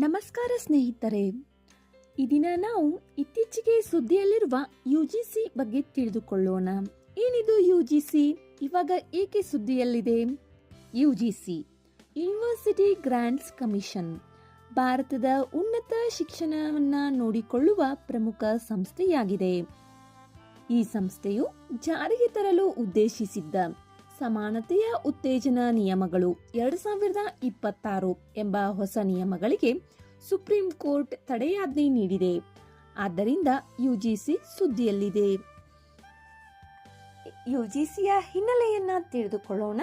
ನಮಸ್ಕಾರ ಸ್ನೇಹಿತರೆ, ಈ ದಿನ ನಾವು ಇತ್ತೀಚೆಗೆ ಸುದ್ದಿಯಲ್ಲಿರುವ ಯು ಜಿ ಸಿ ಬಗ್ಗೆ ತಿಳಿದುಕೊಳ್ಳೋಣ. ಏನಿದು ಯು ಜಿ ಸಿ ಇವಾಗ ಏಕೆ ಸುದ್ದಿಯಲ್ಲಿದೆ? U G C university grants commission ಭಾರತದ ಉನ್ನತ ಶಿಕ್ಷಣವನ್ನು ನೋಡಿಕೊಳ್ಳುವ ಪ್ರಮುಖ ಸಂಸ್ಥೆಯಾಗಿದೆ. ಈ ಸಂಸ್ಥೆಯು ಜಾರಿಗೆ ತರಲು ಉದ್ದೇಶಿಸಿದ್ದ ಸಮಾನತೆಯ ಉತ್ತೇಜನ ನಿಯಮಗಳು ಎರಡು ಸಾವಿರದ ಇಪ್ಪತ್ತಾರು ಎಂಬ ಹೊಸ ನಿಯಮಗಳಿಗೆ ಸುಪ್ರೀಂ ಕೋರ್ಟ್ ತಡೆಯಾಜ್ಞೆ ನೀಡಿದೆ. ಆದ್ದರಿಂದ ಯುಜಿಸಿ ಸುದ್ದಿಯಲ್ಲಿದೆ. ಯುಜಿಸಿಯ ಹಿನ್ನೆಲೆಯನ್ನ ತಿಳಿದುಕೊಳ್ಳೋಣ.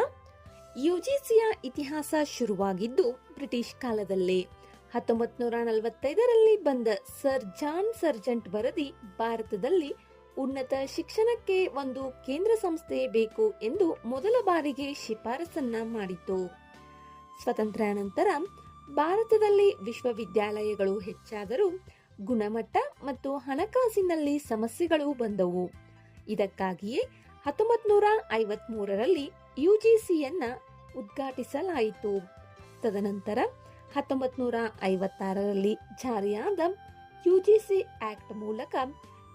ಯುಜಿಸಿಯ ಇತಿಹಾಸ ಶುರುವಾಗಿದ್ದು ಬ್ರಿಟಿಷ್ ಕಾಲದಲ್ಲಿ. ಹತ್ತೊಂಬತ್ತು ನೂರ ನಲವತ್ತೈದರಲ್ಲಿ ಬಂದ ಸರ್ ಜಾನ್ ಸರ್ಜೆಂಟ್ ವರದಿ ಭಾರತದಲ್ಲಿ ಉನ್ನತ ಶಿಕ್ಷಣಕ್ಕೆ ಒಂದು ಕೇಂದ್ರ ಸಂಸ್ಥೆ ಬೇಕು ಎಂದು ಮೊದಲ ಬಾರಿಗೆ ಶಿಫಾರಸನ್ನ ಮಾಡಿತು ಸ್ವತಂತ್ರ ನಂತರ ಭಾರತದಲ್ಲಿ ವಿಶ್ವವಿದ್ಯಾಲಯಗಳು ಹೆಚ್ಚಾದರೂ ಗುಣಮಟ್ಟ ಮತ್ತು ಹಣಕಾಸಿನಲ್ಲಿ ಸಮಸ್ಯೆಗಳು ಬಂದವು. ಇದಕ್ಕಾಗಿಯೇ ಹತ್ತೊಂಬತ್ ನೂರ ಐವತ್ಮೂರರಲ್ಲಿ ಯುಜಿಸಿಯನ್ನ ಉದ್ಘಾಟಿಸಲಾಯಿತು. ತದನಂತರ ಹತ್ತೊಂಬತ್ನೂರ ಐವತ್ತಾರರಲ್ಲಿ ಜಾರಿಯಾದ ಯುಜಿಸಿ ಆಕ್ಟ್ ಮೂಲಕ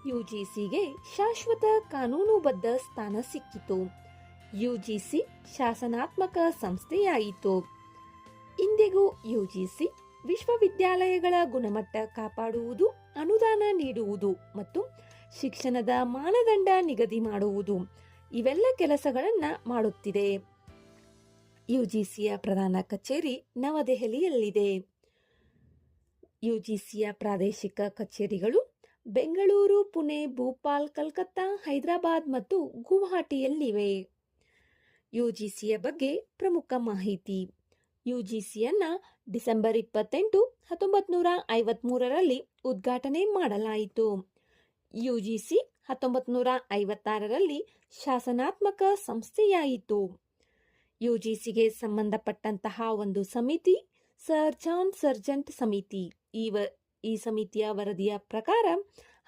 ಯುಜಿಸಿಗೆ ಶಾಶ್ವತ ಕಾನೂನುಬದ್ಧ ಸ್ಥಾನ ಸಿಕ್ಕಿತು. ಯುಜಿಸಿ ಶಾಸನಾತ್ಮಕ ಸಂಸ್ಥೆಯಾಯಿತು. ಇಂದಿಗೂ ಯುಜಿಸಿ ವಿಶ್ವವಿದ್ಯಾಲಯಗಳ ಗುಣಮಟ್ಟ ಕಾಪಾಡುವುದು, ಅನುದಾನ ನೀಡುವುದು ಮತ್ತು ಶಿಕ್ಷಣದ ಮಾನದಂಡ ನಿಗದಿ ಮಾಡುವುದು ಇವೆಲ್ಲ ಕೆಲಸಗಳನ್ನ ಮಾಡುತ್ತಿದೆ. ಯುಜಿಸಿಯ ಪ್ರಧಾನ ಕಚೇರಿ ನವದೆಹಲಿಯಲ್ಲಿದೆ. ಯುಜಿಸಿಯ ಪ್ರಾದೇಶಿಕ ಕಚೇರಿಗಳು ಬೆಂಗಳೂರು, ಪುಣೆ, ಭೂಪಾಲ್, ಕಲ್ಕತ್ತಾ, ಹೈದರಾಬಾದ್ ಮತ್ತು ಗುವಾಹಟಿಯಲ್ಲಿವೆ. ಯುಜಿಸಿಯ ಬಗ್ಗೆ ಪ್ರಮುಖ ಮಾಹಿತಿ. ಯುಜಿಸಿಯನ್ನ ಡಿಸೆಂಬರ್ ಇಪ್ಪತ್ತೆಂಟು ಹತ್ತೊಂಬತ್ತು ನೂರ ಐವತ್ಮೂರರಲ್ಲಿ ಉದ್ಘಾಟನೆ ಮಾಡಲಾಯಿತು. ಯುಜಿಸಿ ಹತ್ತೊಂಬತ್ತು ನೂರ ಐವತ್ತಾರರಲ್ಲಿ ಶಾಸನಾತ್ಮಕ ಸಂಸ್ಥೆಯಾಯಿತು. ಯುಜಿಸಿಗೆ ಸಂಬಂಧಪಟ್ಟಂತಹ ಒಂದು ಸಮಿತಿ ಸರ್ ಜಾನ್ ಸರ್ಜೆಂಟ್ ಸಮಿತಿ. ಈ ಈ ಸಮಿತಿಯ ವರದಿಯ ಪ್ರಕಾರ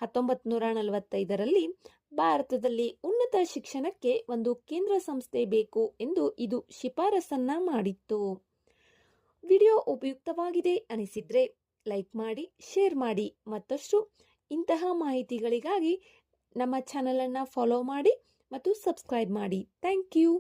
ಹತ್ತೊಂಬತ್ತು ನೂರ ನಲವತ್ತೈದರಲ್ಲಿ ಭಾರತದಲ್ಲಿ ಉನ್ನತ ಶಿಕ್ಷಣಕ್ಕೆ ಒಂದು ಕೇಂದ್ರ ಸಂಸ್ಥೆ ಬೇಕು ಎಂದು ಇದು ಶಿಫಾರಸನ್ನ ಮಾಡಿತ್ತು. ವಿಡಿಯೋ ಉಪಯುಕ್ತವಾಗಿದೆ ಅನಿಸಿದ್ರೆ ಲೈಕ್ ಮಾಡಿ, ಶೇರ್ ಮಾಡಿ. ಮತ್ತಷ್ಟು ಇಂತಹ ಮಾಹಿತಿಗಳಿಗಾಗಿ ನಮ್ಮ ಚಾನಲನ್ನು ಫಾಲೋ ಮಾಡಿ ಮತ್ತು ಸಬ್ಸ್ಕ್ರೈಬ್ ಮಾಡಿ. Thank you.